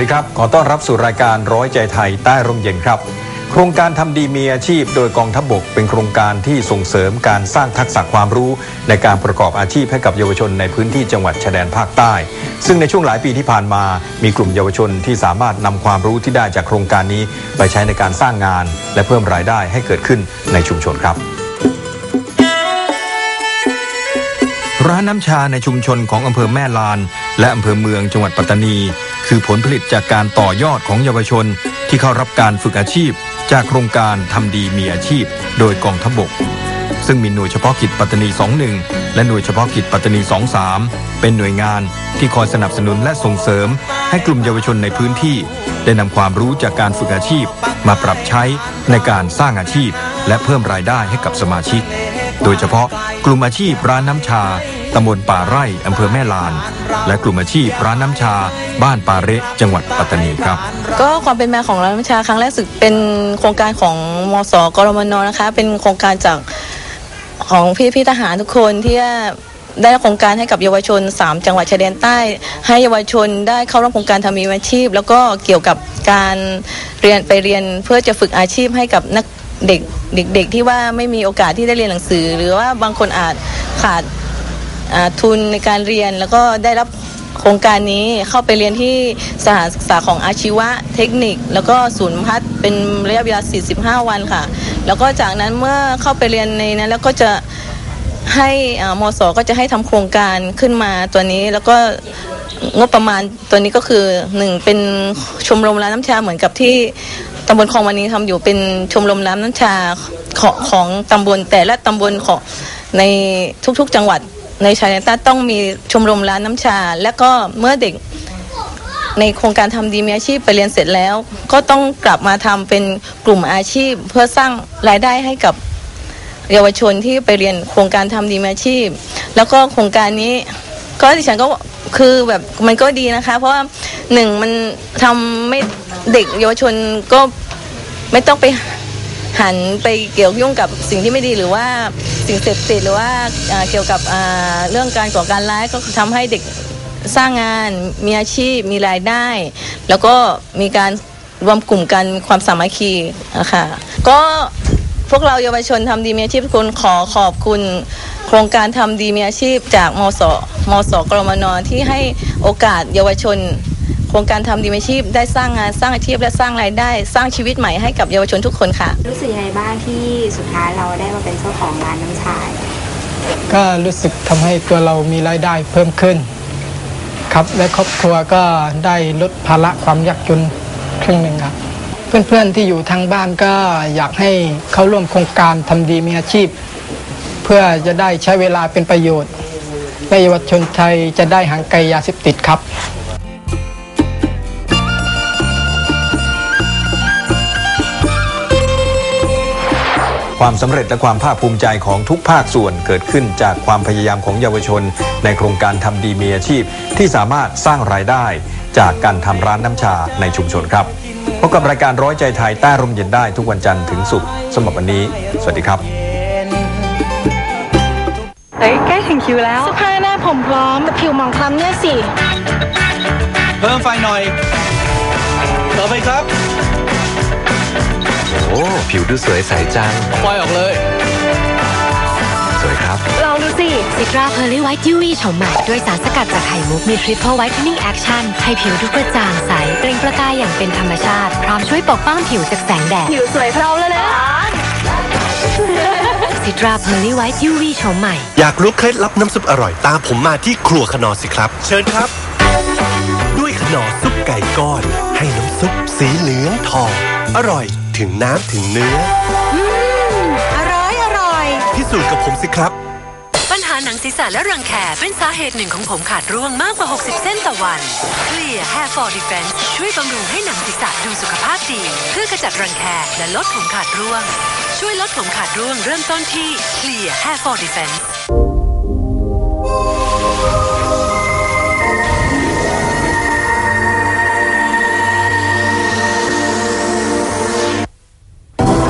วัสดีครับ ขอต้อนรับสู่รายการร้อยใจไทยใต้ร่มเย็นครับ โครงการทำดีมีอาชีพ โดยกองทัพบกเป็นโครงการที่ส่งเสริมการสร้างทักษะความรู้ในการประกอบอาชีพให้กับเยาวชนในพื้นที่จังหวัดชายแดนภาคใต้ ซึ่งในช่วงหลายปีที่ผ่านมา มีกลุ่มเยาวชนที่สามารถนำความรู้ที่ได้จากโครงการนี้ ไปใช้ในการสร้างงาน และเพิ่มรายได้ให้เกิดขึ้นในชุมชนครับร้านน้ำชาในชุมชนของอำเภอแม่ลาน และอำเภอเมืองจังหวัดปัตตานี คือผลผลิตจากการต่อยอดของเยาวชน ที่เข้ารับการฝึกอาชีพ จากโครงการทำดีมีอาชีพ โดยกองทบก ซึ่งมีหน่วยเฉพาะกิจปัตตานี 21 และหน่วยเฉพาะกิจปัตตานี 23 เป็นหน่วยงานที่คอยสนับสนุนและส่งเสริม ให้กลุ่มเยาวชนในพื้นที่ ได้นำความรู้จากการฝึกอาชีพ มาปรับใช้ในการสร้างอาชีพ และเพิ่มรายได้ให้กับสมาชิก โดยเฉพาะกลุ่มอาชีพร้านน้ำชา ตำบลป่าไร่อำเภอแม่ลาน และกลุ่มอาชีพร้านน้ำชา บ้านป่าเระจังหวัดปัตตานีครับ ก็ความเป็นมาของร้านน้ำชาครั้งแรกสึกเป็นโครงการของมสกรมนนะคะ เป็นโครงการจากของพี่พี่ทหารทุกคนที่ได้รับโครงการให้กับเยาวชน 3 จังหวัดชายแดนใต้ ให้เยาวชนได้เข้าร่วมโครงการทำมีอาชีพ แล้วก็เกี่ยวกับการเรียนไปเรียนเพื่อจะฝึกอาชีพให้กับนักเด็กเด็กๆที่ว่าไม่มีโอกาสที่ได้เรียนหนังสือ หรือว่าบางคนอาจขาด ทุนในการเรียนแล้วก็ได้รับโครงการนี้เข้าไปเรียนที่สถานศึกษาของอาชีวะเทคนิค แล้วก็ศูนย์พัฒน์เป็นระยะเวลา 45 วันค่ะ แล้วก็จากนั้นเมื่อเข้าไปเรียนในนั้นแล้วก็จะให้มสก็จะให้ทำโครงการขึ้นมาตัวนี้แล้วก็งบประมาณตัวนี้ก็คือหนึ่งเป็นชมรมร้านน้ำชาเหมือนกับที่ตำบลคลองวันนี้ทำอยู่เป็นชมรมร้านน้ำชาของของตำบลแต่ละตำบลของในทุกๆจังหวัด ในชายแดนใต้ต้องมีชมรมร้านน้ำชา และก็เมื่อเด็กในโครงการทำดีมีอาชีพไปเรียนเสร็จแล้ว ก็ต้องกลับมาทำเป็นกลุ่มอาชีพ เพื่อสร้างรายได้ให้กับเยาวชนที่ไปเรียนโครงการทำดีมีอาชีพ แล้วก็โครงการนี้ก็ดิฉันก็คือแบบมันก็ดีนะคะ เพราะว่าหนึ่งมันทำไม่เด็กเยาวชนก็ไม่ต้องไป หันไปเกี่ยวยุ่งกับสิ่งที่ไม่ดีหรือว่าสิ่งเสพติดหรือว่าเกี่ยวกับเรื่องการก่อการร้ายก็ทำให้เด็กสร้างงานมีอาชีพมีรายได้ แล้วก็มีการรวมกลุ่มกันความสามัคคีนะคะก็พวกเราเยาวชนทำดีมีอาชีพทุกคนขอขอบคุณ โครงการทำดีมีอาชีพจากมสมสกรมนที่ให้โอกาสเยาวชน โครงการทำดีมีอาชีพได้สร้างงานสร้างอาชีพและสร้างรายได้ สร้างชีวิตใหม่ให้กับเยาวชนทุกคนค่ะ รู้สึกยังไงบ้างที่สุดท้ายเราได้มาเป็นเจ้าของร้านน้ำชาก็รู้สึกทำให้ตัวเรามีรายได้เพิ่มขึ้น ครับและครอบครัวก็ได้ลดภาระความยากจนครึ่งหนึ่งครับ เพื่อนๆที่อยู่ทางบ้านก็อยากให้เข้าร่วมโครงการทำดีมีอาชีพ เพื่อจะได้ใช้เวลาเป็นประโยชน์และเยาวชนไทยจะได้ห่างไกลยาเสพติดครับ ความสำเร็จและความภาคภูมิใจของทุกภาคส่วนเกิดขึ้นจากความพยายามของเยาวชน ในโครงการทำดีมีอาชีพ ที่สามารถสร้างรายได้ จากการทำร้านน้ำชาในชุมชนครับพบกับรายการร้อยใจไทยใต้ร่มเย็นได้ทุกวันจันทร์ถึงศุกร์สำหรับวันนี้ สวัสดีครับเฮ้ยใกล้ถึงคิวแล้วเสื้อผ้าหน้าผมพร้อมแต่ผิวหมองคล้ำเนี่ยสิ เพิ่มไฟหน่อย ต่อไปครับ โอ้ผิวดูสวยใสจังไฟออกเลย สวยครับ ลองดูสิซิตราเพอร์ลี่ไวท์ยูวีโฉมใหม่ด้วยสารสกัดจากไข่มุกมีทริปเปิลไวท์เทนนิ่งแอคชั่นให้ผิวดูกระจ่างใสเปล่งประกายอย่างเป็นธรรมชาติ พร้อมช่วยปกป้องผิวจากแสงแดดผิวสวยเพราแล้วนะซิตราเพอร์ลี่ไวท์ยูวีโฉมใหม่ อยากรู้เคล็ดลับน้ำซุปอร่อยตามผมมาที่ครัวขนอสิครับ เชิญครับ ด้วยขนอซุปไก่ก้อน ให้น้ำซุปสีเหลืองทอง อร่อย ถึงน้ำถึงเนื้อ อร่อยอร่อย พิสูจน์กับผมสิครับ ปัญหาหนังศีรษะและรังแคเป็นสาเหตุหนึ่งของผมขาดร่วงมากกว่า 60 เส้นต่อวัน Clear Hair for Defense ช่วยบำรุงให้หนังศีรษะดูสุขภาพดี เพื่อกระจัดรังแคและลดผมขาดร่วง ช่วยลดผมขาดร่วงเริ่มต้นที่ Clear Hair for Defense